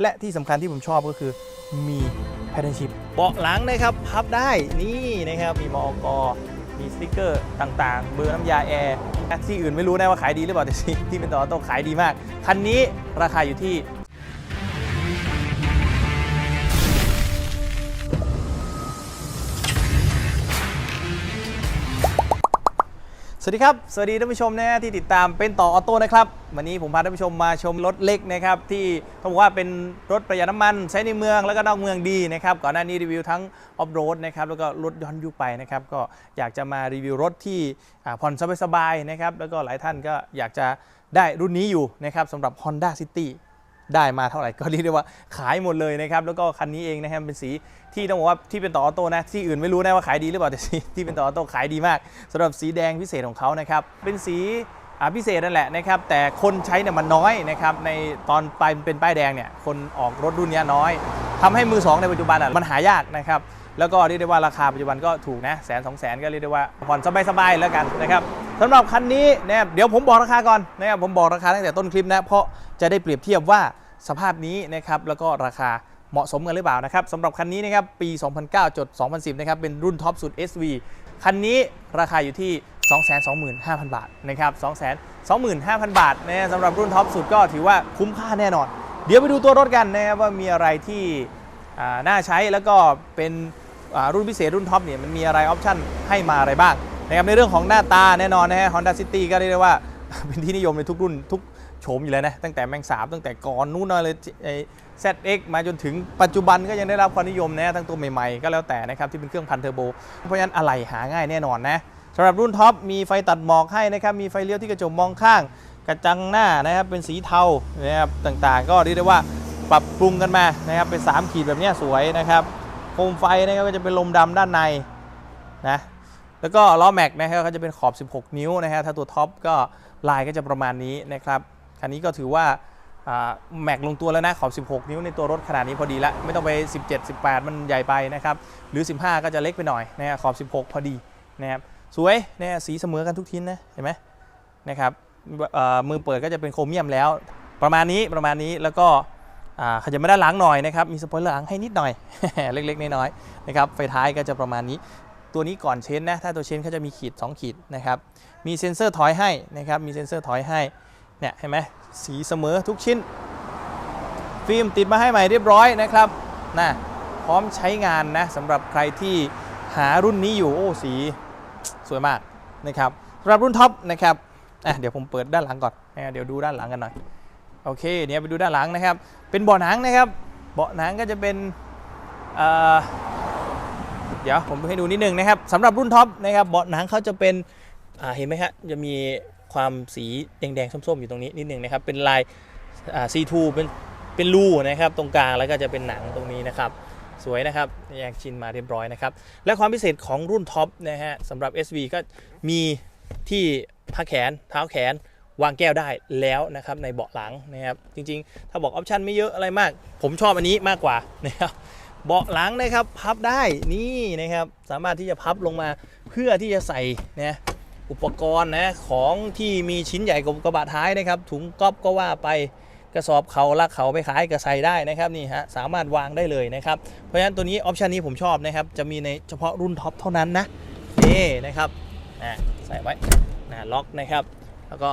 และที่สำคัญที่ผมชอบก็คือมีแพทเทิร์นชิพเบาะหลังนะครับพับได้นี่นะครับมีมอกมีสติกเกอร์ต่างๆ เบอร์น้ำยาแอร์ที่อื่นไม่รู้นะว่าขายดีหรือเปล่าแต่ที่ที่เป็นต่อต้องขายดีมาก คันนี้ราคาอยู่ที่ วัสดีครับ สวัสดีท่านผู้ชมนะฮะที่ติดตามเป็นต่อออโต้นะครับ วันนี้ผมพาท่านผู้ชมมาชมรถเล็กนะครับที่ต้องบอกว่าเป็นรถประหยัดน้ำมันใช้ในเมืองแล้วก็นอกเมืองดีนะครับก่อนหน้านี้รีวิวทั้งออฟโรดนะครับแล้วก็รถย้อนยุคไปนะครับก็อยากจะมารีวิวรถที่ผ่อนสบายๆนะครับแล้วก็หลายท่านก็อยากจะได้รุ่นนี้อยู่นะครับสำหรับ Honda City ได้มาเท่าไหร่ก็เรียกได้ว่าขายหมดเลยนะครับแล้วก็คันนี้เองนะครับเป็นสีที่ต้องบอกว่าที่เป็นต่อออโต้นะที่อื่นไม่รู้นะว่าขายดีหรือเปล่าแต่สีที่เป็นต่อออโต้ขายดีมากสำหรับสีแดงพิเศษของเขานะครับเป็นสีอ่าพิเศษนั่นแหละนะครับแต่คนใช้เนี่ยมันน้อยนะครับในตอนไปเป็นป้ายแดงเนี่ยคนออกรถรุ่นนี้น้อยทำให้มือสองในปัจจุบันอะมันหายากนะครับแล้วก็เรียกได้ว่าราคาปัจจุบันก็ถูกนะแสนสองแสนก็เรียกได้ว่าผ่อนสบายๆแล้วกันนะครับ สำหรับคันนี้นะครับเดี๋ยวผมบอกราคาก่อนนะครับผมบอกราคาตั้งแต่ต้นคลิปนะเพราะจะได้เปรียบเทียบว่าสภาพนี้นะครับแล้วก็ราคาเหมาะสมกันหรือเปล่านะครับสำหรับคันนี้นะครับปี 2009จด2010นะครับเป็นรุ่นท็อปสุด SV คันนี้ราคาอยู่ที่ 225,000 บาทนะครับ225,000 บาทนะสำหรับรุ่นท็อปสุดก็ถือว่าคุ้มค่าแน่นอน เดี๋ยวไปดูตัวรถกันนะครับว่ามีอะไรที่น่าใช้แล้วก็เป็นรุ่นพิเศษรุ่นท็อปเนี่ยมันมีอะไรออปชั่นให้มาอะไรบ้าง นะครับในเรื่องของหน้าตาแน่นอนนะฮะ Honda City ก็เรียกได้ว่า เป็นที่นิยมในทุกรุ่นทุกโฉมอยู่แล้วนะตั้งแต่แมงสาบตั้งแต่ก่อนนู้นเลยไอ้ ZX มาจนถึงปัจจุบันก็ยังได้รับความนิยมนะทั้งตัวใหม่ๆ ก็แล้วแต่นะครับที่เป็นเครื่องพันเทอร์โบ เพราะฉะนั้นอะไหล่หาง่ายแน่นอนนะสำหรับรุ่นท็อปมีไฟตัดหมอกให้นะครับมีไฟเลี้ยวที่กระจกมองข้าง กระจังหน้านะครับเป็นสีเทานะครับต่างๆ ก็เรียกได้ว่าปรับปรุงกันมานะครับเป็น 3 ขีดแบบนี้สวยนะครับโคมไฟนะครับก็จะเป็นลมดำด้านในนะ แล้วก็ล้อแม็กนะครับก็จะเป็นขอบ 16 นิ้วนะฮะถ้าตัวท็อปก็ลายก็จะประมาณนี้นะครับคันนี้ก็ถือว่าแม็กลงตัวแล้วนะขอบ 16 นิ้วในตัวรถขนาดนี้พอดีแล้วไม่ต้องไป 17 18 มันใหญ่ไปนะครับหรือ 15 ก็จะเล็กไปหน่อยนะฮะขอบ 16 พอดีนะครับสวยนะสีเสมอกันทุกชิ้นนะเห็นไหมนะครับมือเปิดก็จะเป็นโครเมียมแล้ว ประมาณนี้ประมาณนี้แล้วก็อาขยับมาด้านหลังหน่อยนะครับมีสปอยเลอร์หลังให้นิดหน่อย เล็กๆน้อยๆนะครับไฟท้ายก็จะประมาณนี้ ตัวนี้ก่อนเชนนะถ้าตัวเชนเขาจะมีขีด 2 ขีดนะครับมีเซ็นเซอร์ถอยให้นะครับมีเซ็นเซอร์ถอยให้เนี่ยเห็นไหมสีเสมอทุกชิ้น ฟิล์มติดมาให้ใหม่เรียบร้อยนะครับนะพร้อมใช้งานนะสำหรับใครที่หารุ่นนี้อยู่โอ้สีสวยมากนะครับสำหรับรุ่นท็อปนะครับอะเดี๋ยวผมเปิดด้านหลังก่อนนะเดี๋ยวดูด้านหลังกันหน่อยโอเคเนี่ยไปดูด้านหลังนะครับ เป็นเบาะหนังนะครับเบาะหนังก็จะเป็น เดี๋ยวผมให้ดูนิดนึงนะครับสำหรับรุ่นท็อปนะครับเบาะหนังเขาจะเป็นเห็นไหมฮะจะมีความสีแดงๆส้มๆ อยู่ตรงนี้นิดนึงนะครับเป็นลายอ่า C2 เป็นเป็นรูนะครับตรงกลางแล้วก็จะเป็นหนังตรงนี้นะครับสวยนะครับแยกชิ้นมาเรียบร้อยนะครับและความพิเศษของรุ่นท็อปนะฮะสำหรับ SV ก็มีที่พักแขนเท้าแขนวางแก้วได้แล้วนะครับในเบาะหลังนะครับจริงๆ ถ้าบอกออปชันไม่เยอะอะไรมาก ผมชอบอันนี้มากกว่านะครับ เบาะหลังนะครับพับได้นี่นะครับสามารถที่จะพับลงมาเพื่อที่จะใส่นะอุปกรณ์นะของที่มีชิ้นใหญ่กว่ากระบะท้ายนะครับ ถุงก๊อบก็ว่าไปกระสอบเขาลักเขาไปขายก็ใส่ได้นะครับนี่ฮะสามารถวางได้เลยนะครับเพราะฉะนั้นตัวนี้ออปชันนี้ผมชอบนะครับจะมีในเฉพาะรุ่นท็อปเท่านั้นนะนี่นะครับอะใส่ไว้นะล็อกนะครับ แล้วก็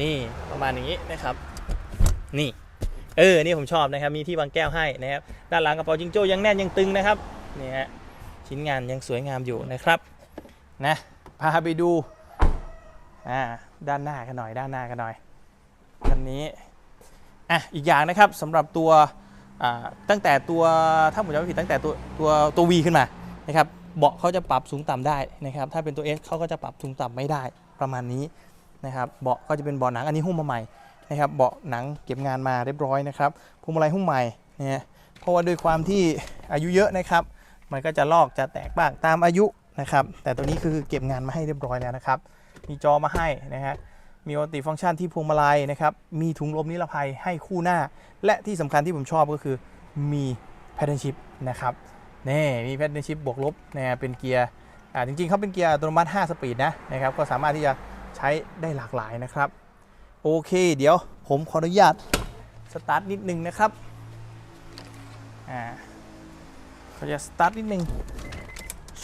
นี่ประมาณอย่างนี้นะครับ นี่ เออนี่ผมชอบนะครับ มีที่วางแก้วให้นะครับ ด้านหลังกระเป๋าจิงโจ้ยังแน่นยังตึงนะครับ นี่ฮะ ชิ้นงานยังสวยงามอยู่นะครับ นะ พาไปดู อ่า ด้านหน้ากันหน่อย ด้านหน้ากันหน่อยคันนี้ อะ อีกอย่างนะครับสำหรับตัว อ่า ตั้งแต่ตัว ถ้าผมจำไม่ผิดตั้งแต่ตัว ตัว ตัว V ขึ้นมา นะครับ เบาะเขาจะปรับสูงต่ำได้นะครับ ถ้าเป็นตัว S เขาก็จะปรับสูงต่ำไม่ได้ ประมาณนี้นะครับ เบาะก็จะเป็นเบาะหนัง อันนี้หุ้มมาใหม่ นะครับเบาะหนังเก็บงานมาเรียบร้อยนะครับพวงมาลัยหุ้มใหม่นะฮะเพราะว่าด้วยความที่อายุเยอะนะครับ มันก็จะลอกจะแตกบ้างตามอายุนะครับ แต่ตัวนี้คือเก็บงานมาให้เรียบร้อยแล้วนะครับ มีจอมาให้นะฮะมีมัลติฟังก์ชันที่พวงมาลัยนะครับมีถุงลมนิรภัยให้คู่หน้า และที่สำคัญที่ผมชอบก็คือมีแพทเทิร์นชิพนะครับนี่มีแพทเทิร์นชิพบวกลบนะฮะเป็นเกียร์อ่าจริงๆเขาเป็นเกียร์อัตโนมัติ 5 สปีดนะนะครับก็สามารถที่จะใช้ได้หลากหลายนะครับ โอเค เดี๋ยวผมขออนุญาตสตาร์ทนิดนึงนะครับ อ่าเขาจะสตาร์ทนิดนึง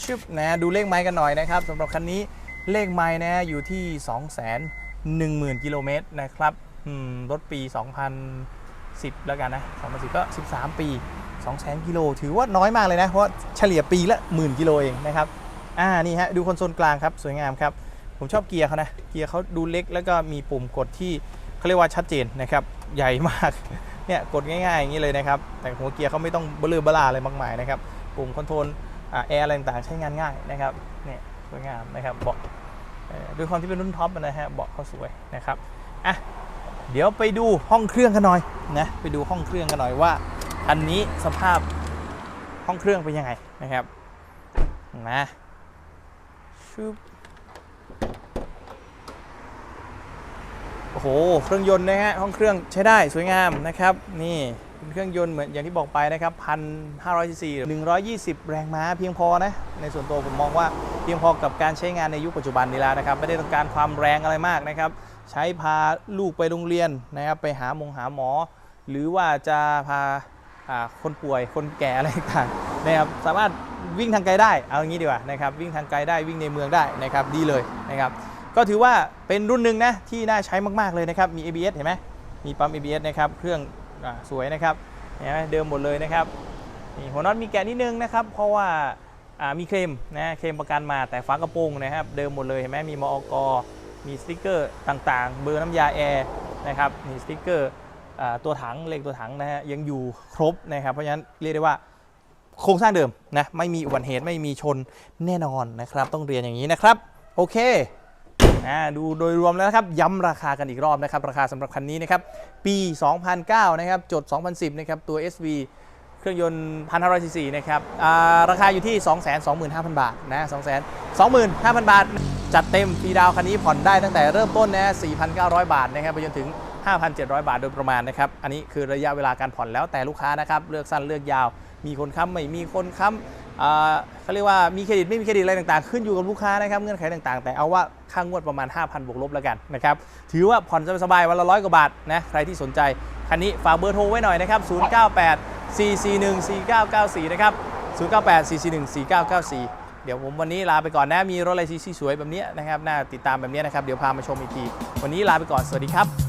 ชึบนะดูเลขไม้กันหน่อยนะครับสำหรับคันนี้เลขไม้นะอยู่ที่ 2 1 0 0 0 0กิโลเมตรนะครับรถปี 2010 แล้วกันนะ 2010 ก็ 13 ปี 200,000กิโลถือว่าน้อยมากเลยนะ เพราะเฉลี่ยปีละหมื่นกิโลเองนะครับ อ่า นี่ฮะ ดูคอนโซลกลางครับ สวยงามครับ ผมชอบเกียร์เขานะเกียร์เขาดูเล็กแล้วก็มีปุ่มกดที่เขาเรียกว่าชัดเจนนะครับใหญ่มากเนี่ยกดง่ายๆอย่างนี้เลยนะครับแต่หัวเกียร์เขาไม่ต้องเบลอเบลาอะไรมากมายนะครับปุ่มคอนโทรลแอร์อะไรต่างๆใช้งานง่ายนะครับเนี่ยสวยงามนะครับเบาะด้วยความที่เป็นรุ่นท็อปนะฮะเบาะเขาสวยนะครับอะเดี๋ยวไปดูห้องเครื่องกันหน่อยนะไปดูห้องเครื่องกันหน่อยว่าอันนี้สภาพห้องเครื่องเป็นยังไงนะครับนะชุบ โอ้โห เครื่องยนต์นะฮะ ห้องเครื่องใช้ได้สวยงามนะครับ นี่เป็นเครื่องยนต์เหมือนอย่างที่บอกไปนะครับพันห้าร้อยซีซีหนึ่งร้อยยี่สิบแรงม้าเพียงพอนะ ในส่วนตัวผมมองว่าเพียงพอกับการใช้งานในยุคปัจจุบันนี้แล้วนะครับ ไม่ได้ต้องการความแรงอะไรมากนะครับ ใช้พาลูกไปโรงเรียนนะครับ ไปหาหมงหาหมอ หรือว่าจะพาคนป่วยคนแก่อะไรต่างๆนะครับสามารถวิ่งทางไกลได้ เอาอย่างนี้ดีกว่านะครับ วิ่งทางไกลได้วิ่งในเมืองได้นะครับ ดีเลยนะครับ ก็ถือว่าเป็นรุ่นหนึ่งนะที่น่าใช้มากๆเลยนะครับมี ABS เห็นไหมมีปั๊ม ABS นะครับเครื่องอสวยนะครับเห็นไหมเดิมหมดเลยนะครับนี่หัวน็อตมีแกะนิดนึงนะครับเพราะว่ามีเคลมนะเคลมประกันมาแต่ฝากระโปรงนะครับเดิมหมดเลยเห็นไหมมีมอกมีสติกเกอร์ต่างๆ เบอร์น้ำยาแอร์นะครับมีสติกเกอร์อตัวถังเลขตัวถังนะฮะยังอยู่ครบนะครับเพราะฉะนั้นเรียกได้ว่าโครงสร้างเดิมนะไม่มีอุบัติเหตุไม่มีชนแน่นอนนะครับ ต้องเรียนอย่างนี้นะครับ โอเค ดูโดยรวมแล้วนะครับย้ำราคากันอีกรอบนะครับ ราคาสำหรับคันนี้นะครับ ปี 2009 นะครับ จด 2010 นะครับ ตัว SV เครื่องยนต์1,500ซีซีนะครับราคาอยู่ที่ 225,000 บาทนะ225,000 บาท จัดเต็มฟรีดาวคันนี้ผ่อนได้ตั้งแต่เริ่มต้นนะ4,900 บาทนะครับไปจนถึง 5,700 บาทโดยประมาณนะครับ อันนี้คือระยะเวลาการผ่อนแล้วแต่ลูกค้านะครับ เลือกสั้นเลือกยาว มีคนค้ำไม่มีคนค้ำ เขาเรียกว่ามีเครดิตไม่มีเครดิตอะไรต่างๆ ขึ้นอยู่กับลูกค้านะครับเงื่อนไขต่างๆ แต่เอาว่าค่างวดประมาณ 5,000 บวกลบแล้วกันนะครับถือว่าผ่อนสบายๆวันละร้อยกว่าบาทนะใครที่สนใจคันนี้ฝากเบอร์โทรไว้หน่อยนะครับ 098 441 4994 นะครับ 098 441 4994 เดี๋ยวผมวันนี้ลาไปก่อนนะมีรถอะไรสวยๆแบบนี้นะครับน่าติดตามแบบนี้นะครับเดี๋ยวพามาชมอีกทีวันนี้ลาไปก่อนสวัสดีครับ